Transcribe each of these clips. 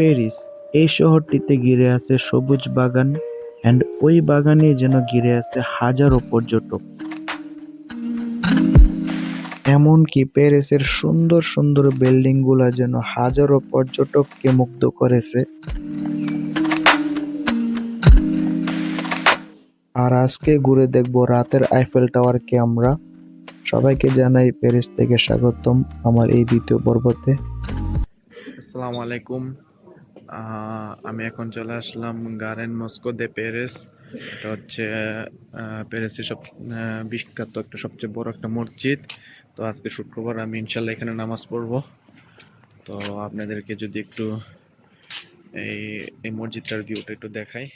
Paris এই শহরটিতে ঘিরে আছে সবুজ বাগান অ্যান্ড ওই বাগানে যেন ঘিরে আছে হাজারো পর্যটক। এমনকি প্যারিসের সুন্দর সুন্দর বিল্ডিংগুলা যেন হাজারো পর্যটককে মুগ্ধ করেছে। আর আজকে ঘুরে দেখব রাতের আইফেল টাওয়ারকে আমরা। সবাইকে জানাই প্যারিস থেকে স্বাগতম আমার এই দ্বিতীয় পর্বতে। আসসালামু আলাইকুম। আমি এখন চলে আসলাম গারেন মস্কো দে প্যারিস এটা হচ্ছে প্যারিসের সব বিখ্যাত একটা সবচেয়ে বড় একটা মসজিদ। তো আজকে শুক্রবার আমি ইনশাল্লাহ এখানে নামাজ পড়ব। তো আপনাদেরকে যদি একটু এই এই মসজিদটার ভিউটা একটু দেখাই।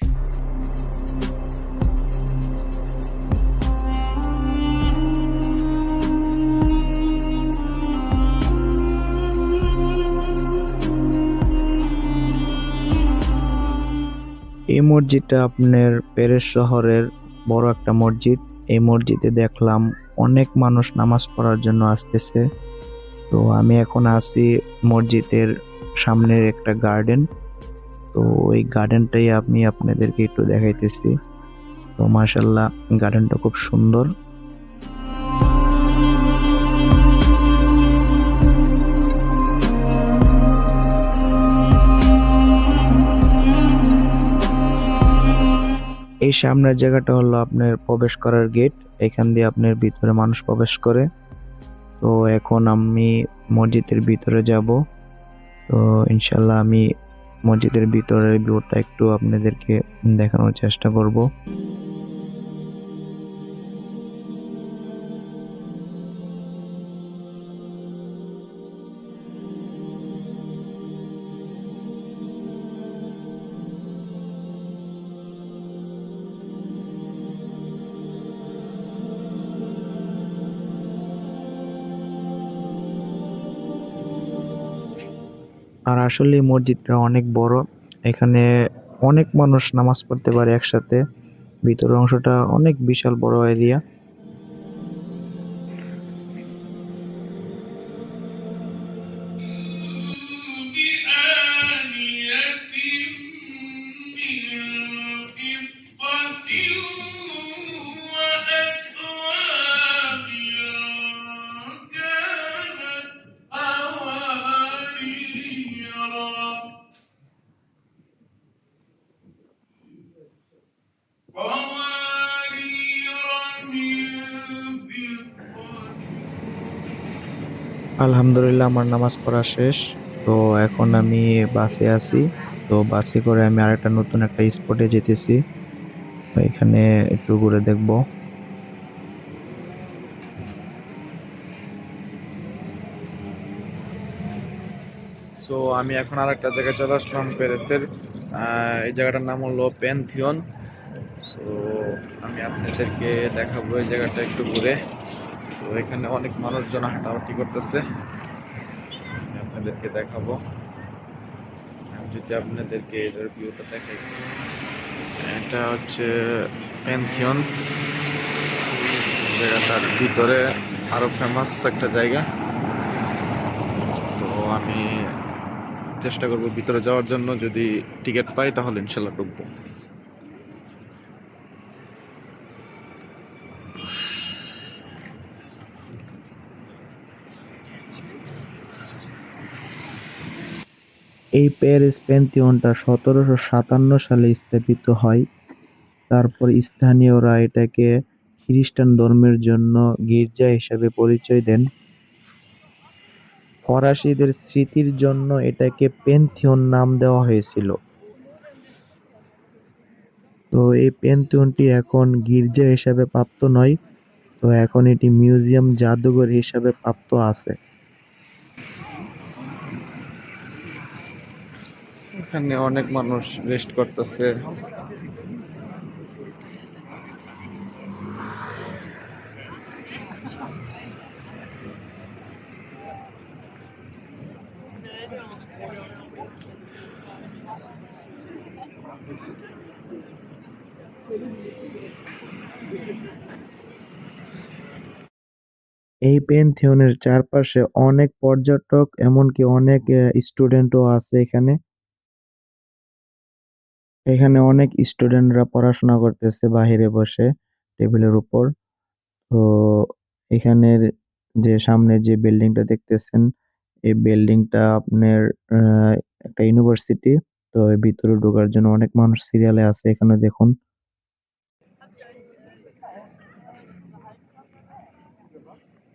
এই মসজিদটা আপনার প্যারিস শহরের বড় একটা মসজিদ। এই মসজিদে দেখলাম অনেক মানুষ নামাজ পড়ার জন্য আসতেছে। তো আমি এখন আছি মসজিদের সামনের একটা গার্ডেন। তো ওই গার্ডেনটাই আমি আপনাদেরকে একটু দেখাইতেছি। তো মাসাল্লাহ গার্ডেনটা খুব সুন্দর। এই সামনের জায়গাটা হলো আপনার প্রবেশ করার গেট এখান দিয়ে আপনার ভিতরে মানুষ প্রবেশ করে। তো এখন আমি মসজিদের ভিতরে যাব। তো ইনশাল্লাহ আমি মসজিদের ভিতরের ভিউটা একটু আপনাদেরকে দেখানোর চেষ্টা করব। আর আসলে মসজিদটা অনেক বড়। এখানে অনেক মানুষ নামাজ পড়তে পারে একসাথে। ভিতরের অংশটা অনেক বিশাল বড় এরিয়া আলহামদুলিল্লাহ, আমার নামাজ পড়া শেষ। তো এখন আমি বাসে আছি। তো বাসে করে আমি আরেকটা নতুন একটা স্পটে যেতেছি। এখানে একটু ঘুরে দেখব। সো আমি এখন আর একটা জায়গায় চলে আসলাম প্যারিসের এই জায়গাটার নাম হলো প্যান্থিয়ন সো আমি আপনাদেরকে দেখাবো এই জায়গাটা একটু ঘুরে। তো এখানে অনেক মানুষজন হাঁটাহাঁটি করতেছে। আপনাদেরকে দেখাবো। যদি আপনাদেরকে এটার ভিউটা দেখাই। এটা হচ্ছে প্যান্থিয়ন জায়গাটার ভিতরে আরও ফেমাস একটা জায়গা। তো আমি চেষ্টা করব ভিতরে যাওয়ার জন্য। যদি টিকিট পাই তাহলে ইনশাল্লাহ ঢুকবো। এই প্যারিস প্যান্থিয়নটা সতেরোশো সাতান্ন সালে স্থাপিত হয়। তারপর স্থানীয়রা এটাকে খ্রিস্টান ধর্মের জন্য গির্জা হিসাবে পরিচয় দেন। ফরাসিদের স্মৃতির জন্য এটাকে পেন্থিয়ন নাম দেওয়া হয়েছিল। তো এই পেন্থিয়নটি এখন গির্জা হিসাবে প্রাপ্ত নয়, তো এখন এটি মিউজিয়াম জাদুঘর হিসাবে প্রাপ্ত আছে। এখানে অনেক মানুষ রেস্ট করতেছে। এই পেন্থিয়নের চারপাশে অনেক পর্যটক, এমনকি অনেক স্টুডেন্টও আছে এখানে। এখানে অনেক স্টুডেন্টরা পড়াশোনা করতেছে বাহিরে বসে টেবিলের উপর। তো এখানের যে সামনে যে বিল্ডিংটা দেখতেছেন এই বিল্ডিংটা আপনার আহ, একটা ইউনিভার্সিটি। তো ভিতরে ঢোকার জন্য অনেক মানুষ সিরিয়ালে আছে এখানে দেখুন।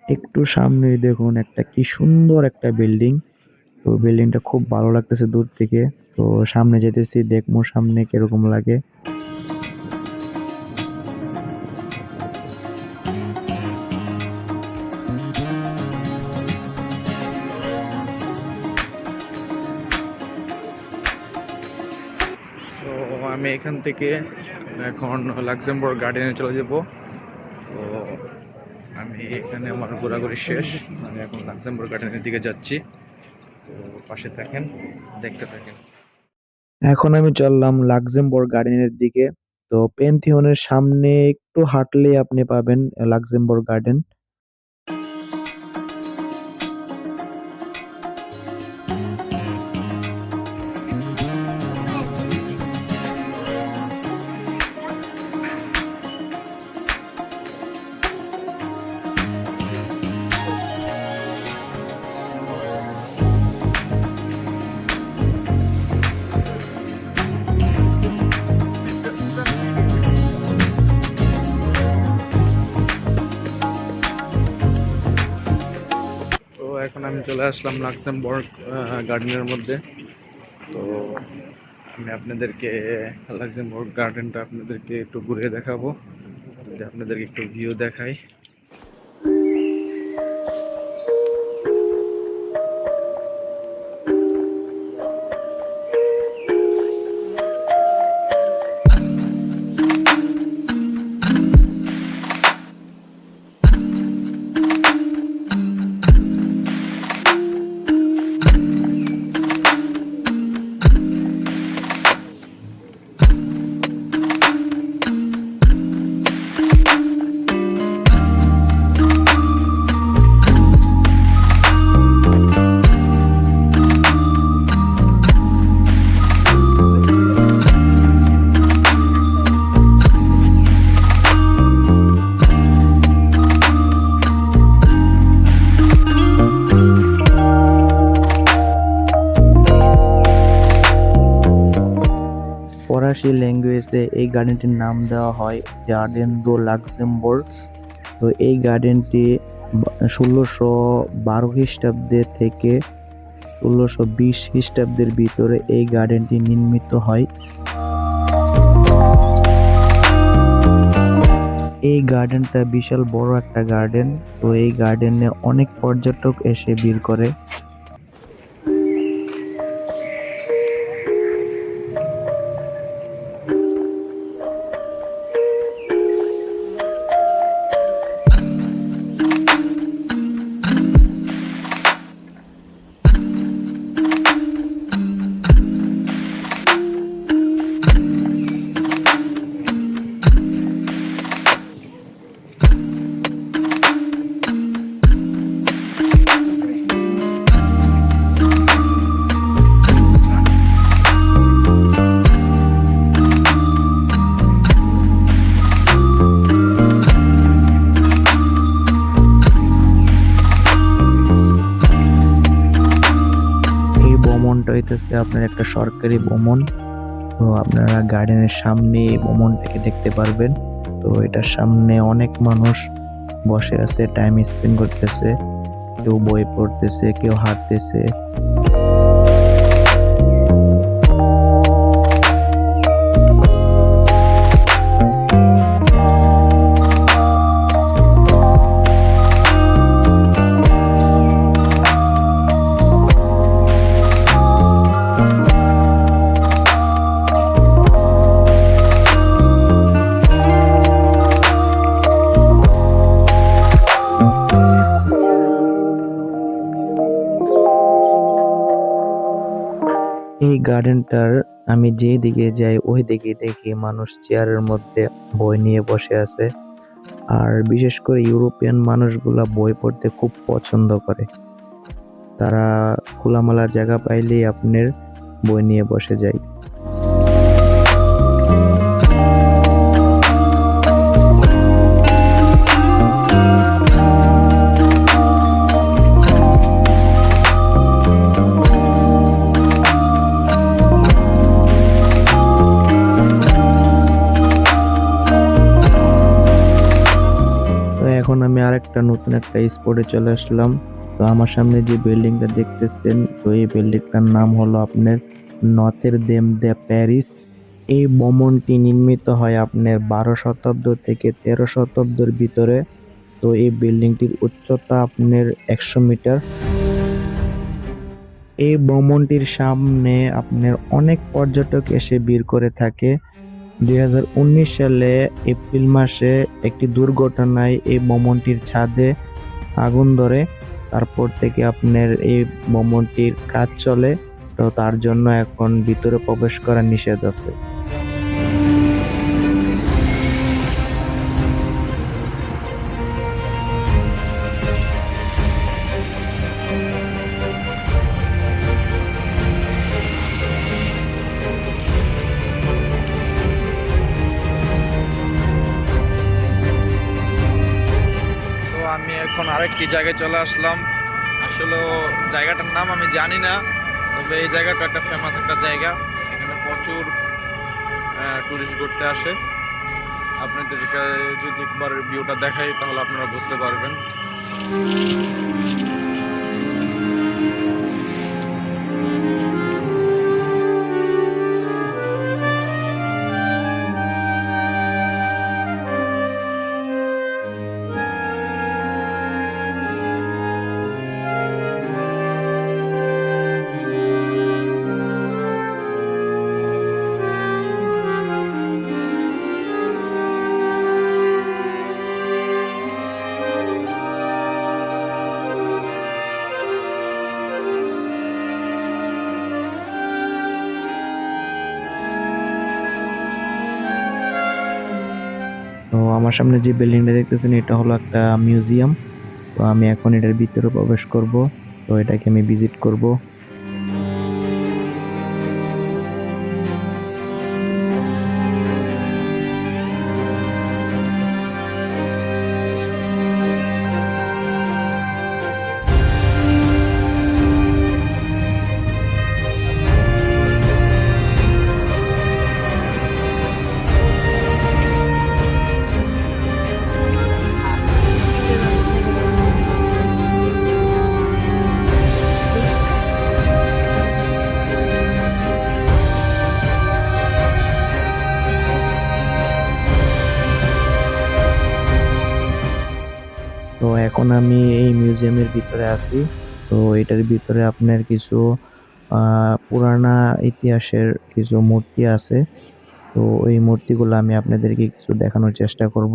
একটু সামনেই দেখুন একটা কি সুন্দর একটা বিল্ডিং। তো বিল্ডিংটা খুব ভালো লাগতেছে দূর থেকে। তো সামনে যেতেছি, দেখব সামনে কীরকম লাগে। আমি এখান থেকে এখন লাক্সেমবার্গ গার্ডেনে চলে যাব। তো আমি এখানে আমার ঘোরাঘুরি শেষ। আমি এখন লাক্সেমবার্গ গার্ডেনের দিকে যাচ্ছি। পাশে থাকেন, দেখতে থাকেন। এখন আমি চললাম লাক্সেমবর্গ গার্ডেনের দিকে। তো পেন্থিওনের সামনে একটু হাঁটলে আপনি পাবেন, লাক্সেমবর্গ গার্ডেন। চলে আসলাম লাক্সেমবার্গ গার্ডেনের মধ্যে। তো আমি আপনাদেরকে লাক্সেমবার্গ গার্ডেনটা আপনাদেরকে একটু ঘুরে দেখাবো। আপনাদেরকে একটু ভিউ দেখাই। ফরাসি ল্যাঙ্গুয়েজে এই গার্ডেনটির নাম দেওয়া হয় গার্ডেন দো লাক্সেমবার্গ তো এই গার্ডেনটি ষোলোশো বারো খ্রিস্টাব্দে থেকে ষোলোশো বিশ খ্রিস্টাব্দের ভিতরে এই গার্ডেনটি নির্মিত হয়। এই গার্ডেনটা বিশাল বড় একটা গার্ডেন তো এই গার্ডেনে অনেক পর্যটক এসে ভিড় করে। হইতেছে আপনার একটা সরকারি ভ্রমণ তো আপনারা গার্ডেনের সামনে ভ্রমণটাকে দেখতে পারবেন। তো এটার সামনে অনেক মানুষ বসে আছে টাইম স্পেন্ড করতেছে। কেউ বই পড়তেছে, কেউ হাঁটতেছে। আমি যে দিকে যাই ওই দিকে দেখি মানুষ চেয়ারের মধ্যে বই নিয়ে বসে আছে। আর বিশেষ করে ইউরোপিয়ান মানুষগুলা বই পড়তে খুব পছন্দ করে। তারা খোলামেলা জায়গা পাইলেই আপনার বই নিয়ে বসে যায়। আরেকটা নতুন একটা স্পটে চলে আসলাম। তো আমার সামনে যে বিল্ডিংটা দেখতেছেন, তো এই বিল্ডিংটার নাম হলো আপনার নতের দেম দ্য প্যারিস এই ভবনটি নির্মিত হয় আপনার বারো শতাব্দ থেকে তেরো শতাব্দীর ভিতরে। তো এই বিল্ডিংটির উচ্চতা আপনার একশো মিটার। এই ভবনটির সামনে আপনার অনেক পর্যটক এসে ভিড় করে থাকে। দুই হাজার উনিশ সালে এপ্রিল মাসে একটি দুর্ঘটনায় এই ভবনটির ছাদে আগুন ধরে। তারপর থেকে আপনার এই ভবনটির কাজ চলে। তো তার জন্য এখন ভিতরে প্রবেশ করা নিষেধ আছে। আরেকটি জায়গায় চলে আসলাম। আসলে জায়গাটার নাম আমি জানি না, তবে এই জায়গাটা একটা ফেমাস একটা জায়গা। সেখানে প্রচুর টুরিস্ট ঘুরতে আসে। আপনাদেরকে যদি একবার ভিউটা দেখাই, তাহলে আপনারা বুঝতে পারবেন। তো আমার সামনে যে বিল্ডিংটা দেখতেছেন, এটা হলো একটা মিউজিয়াম। তো আমি এখন এটার ভিতরে প্রবেশ করব। তো এটাকে আমি ভিজিট করব। এখন আমি এই মিউজিয়ামের ভিতরে আছি। তো এটার ভিতরে আপনার কিছু পুরানা ইতিহাসের কিছু মূর্তি আছে। তো এই মূর্তিগুলো আমি আপনাদেরকে কিছু দেখানোর চেষ্টা করব।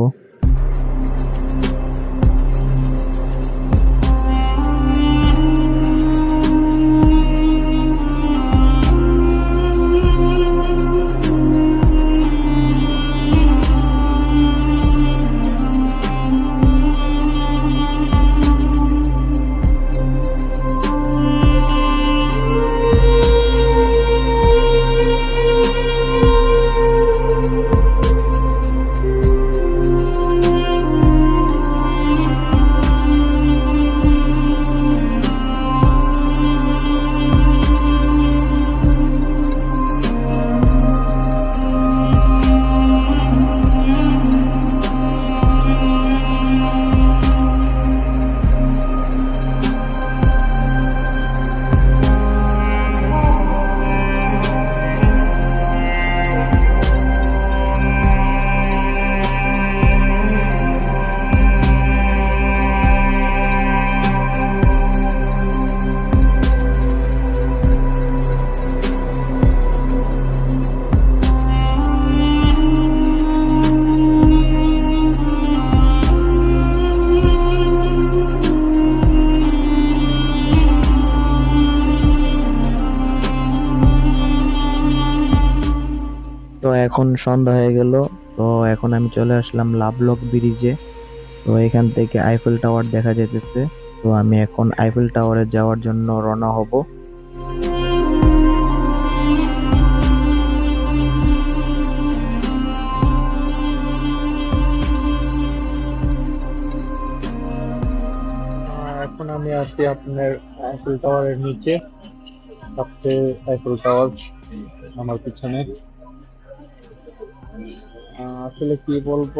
সন্ধ্যা হয়ে গেল। তো এখন আমি চলে আসলাম লাভলক ব্রিজে তো এখান থেকে আইফেল টাওয়ার দেখা যেতেছে তো আমি এখন আইফেল টাওয়ারে যাওয়ার জন্য রওনা হব। এখন আমি আছি আপনার আইফেল টাওয়ারের নিচে। সবচেয়ে আইফেল টাওয়ার আমার পিছনে। আসলে কি বলব?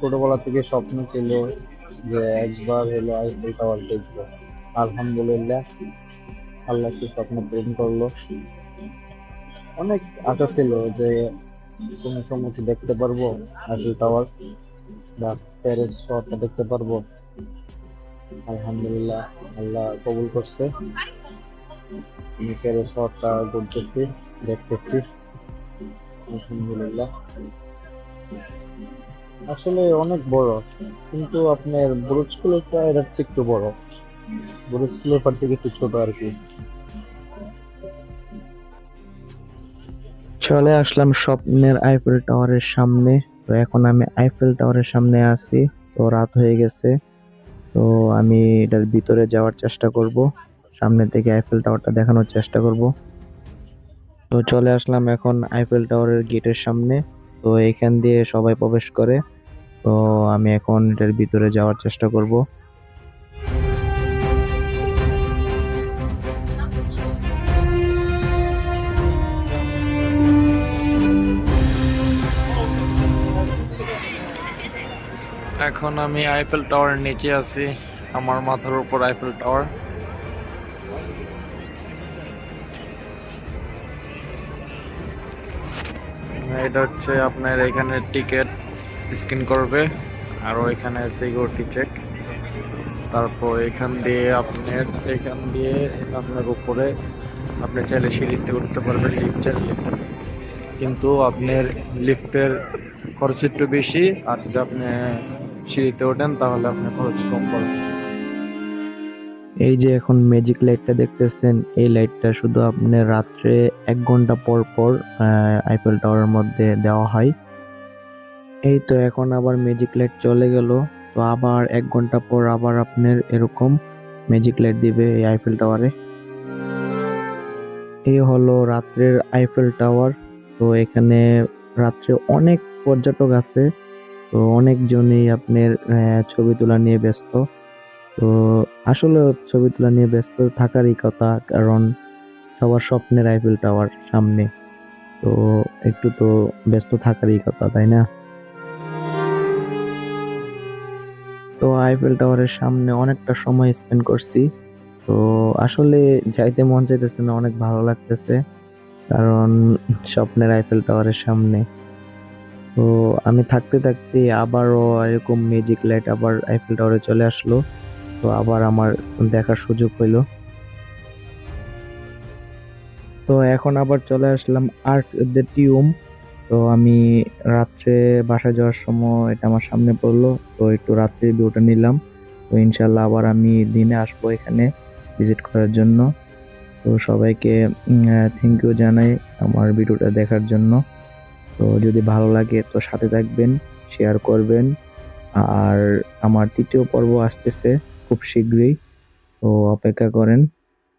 ছোটবেলা থেকে স্বপ্ন ছিল যে একবার হলো আইফেল টাওয়ার দেখব আলহামদুলিল্লাহ, আল্লাহ সে স্বপ্ন পূরণ করল। অনেক আশা ছিল যে কোনো সময় দেখতে পারব? আইফেল টাওয়ার বা প্যারিস শহরটা দেখতে পারব। আলহামদুলিল্লাহ, আল্লাহ কবুল করছে। আমি প্যারিস শহরটা ঘুরতেছি দেখতেছি। আলহামদুলিল্লাহ। আসলে অনেক বড়, কিন্তু আপনার বুরুজ খলিফা এর চেয়ে একটু বড়। বুরুজ খলিফার থেকে একটু ছোট আর কি। চলে আসলাম স্বপ্নের আইফেল টাওয়ারের সামনে। তো এখন আমি আইফেল টাওয়ারের সামনে আছি। তো রাত হয়ে গেছে। তো আমি এটার ভিতরে যাওয়ার চেষ্টা করব। সামনে থেকে আইফেল টাওয়ারটা দেখানোর চেষ্টা করব। তো চলে আসলাম এখন আইফেল টাওয়ারের গেটের সামনে। তো এখান দিয়ে সবাই প্রবেশ করে। তো আমি এখন এটার ভিতরে যাওয়ার চেষ্টা করব। এখন আমি আইফেল টাওয়ারের নিচে আছি। আমার মাথার উপর আইফেল টাওয়ার এটা হচ্ছে আপনার এখানে টিকিট স্ক্যান করবে, আর এখানে সিকিউরিটি চেক তারপর এখান দিয়ে আপনার, এখান দিয়ে আপনার উপরে আপনি চাইলে সিঁড়িতে উঠতে পারবেন লিফট চাইলে। কিন্তু আপনার লিফটের খরচ একটু বেশি, আর যদি আপনি সিঁড়িতে ওঠেন তাহলে আপনার খরচ কম পড়বে। এই যে এখন ম্যাজিক লাইটটা দেখতেছেন, এই লাইটটা শুধু আপনার রাত্রে এক ঘণ্টা পর পর আইফেল টাওয়ারের মধ্যে দেওয়া হয়। এই তো এখন আবার ম্যাজিক লাইট চলে গেল। তো আবার এক ঘণ্টা পর আবার আপনার এরকম ম্যাজিক লাইট দিবে এই আইফেল টাওয়ারে এই হলো রাত্রের আইফেল টাওয়ার তো এখানে রাত্রে অনেক পর্যটক আছে। তো অনেকজনই আপনার ছবি তোলা নিয়ে ব্যস্ত। তো আসলে ছবি তোলা নিয়ে ব্যস্ত থাকারই কথা, কারণ সবার স্বপ্নের আইফেল টাওয়ার সামনে। তো একটু তো ব্যস্ত থাকারই কথা, তাই না? তো আইফেল টাওয়ারের সামনে অনেকটা সময় স্পেন্ড করছি। তো আসলে যাইতে মন চাইতেছে না, অনেক ভালো লাগতেছে, কারণ স্বপ্নের আইফেল টাওয়ারের সামনে। তো আমি থাকতে থাকতে আবারও এরকম ম্যাজিক লাইট আবার আইফেল টাওয়ারে চলে আসলো। তো আবার আমার দেখার সুযোগ হইল। তো এখন আবার চলে আসলাম আর্ট দ্য টিউম তো আমি রাত্রে বাসায় যাওয়ার সময় এটা আমার সামনে পড়ল, তো একটু রাত্রে ভিউটা নিলাম। তো ইনশাল্লাহ আবার আমি দিনে আসব এখানে ভিজিট করার জন্য। তো সবাইকে থ্যাংক ইউ জানাই আমার ভিডিওটা দেখার জন্য। তো যদি ভালো লাগে তো সাথে থাকবেন শেয়ার করবেন। আর আমার তৃতীয় পর্ব আসতেছে। খুব শীঘ্রই। তো অপেক্ষা করেন।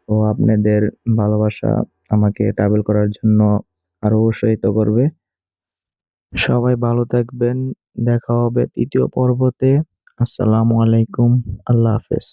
তো আপনাদের ভালোবাসা আমাকে ট্রাভেল করার জন্য আরও উৎসাহিত করবে। সবাই ভালো থাকবেন। দেখা হবে তৃতীয় পর্বতে। আসসালামু আলাইকুম। আল্লাহ হাফেজ।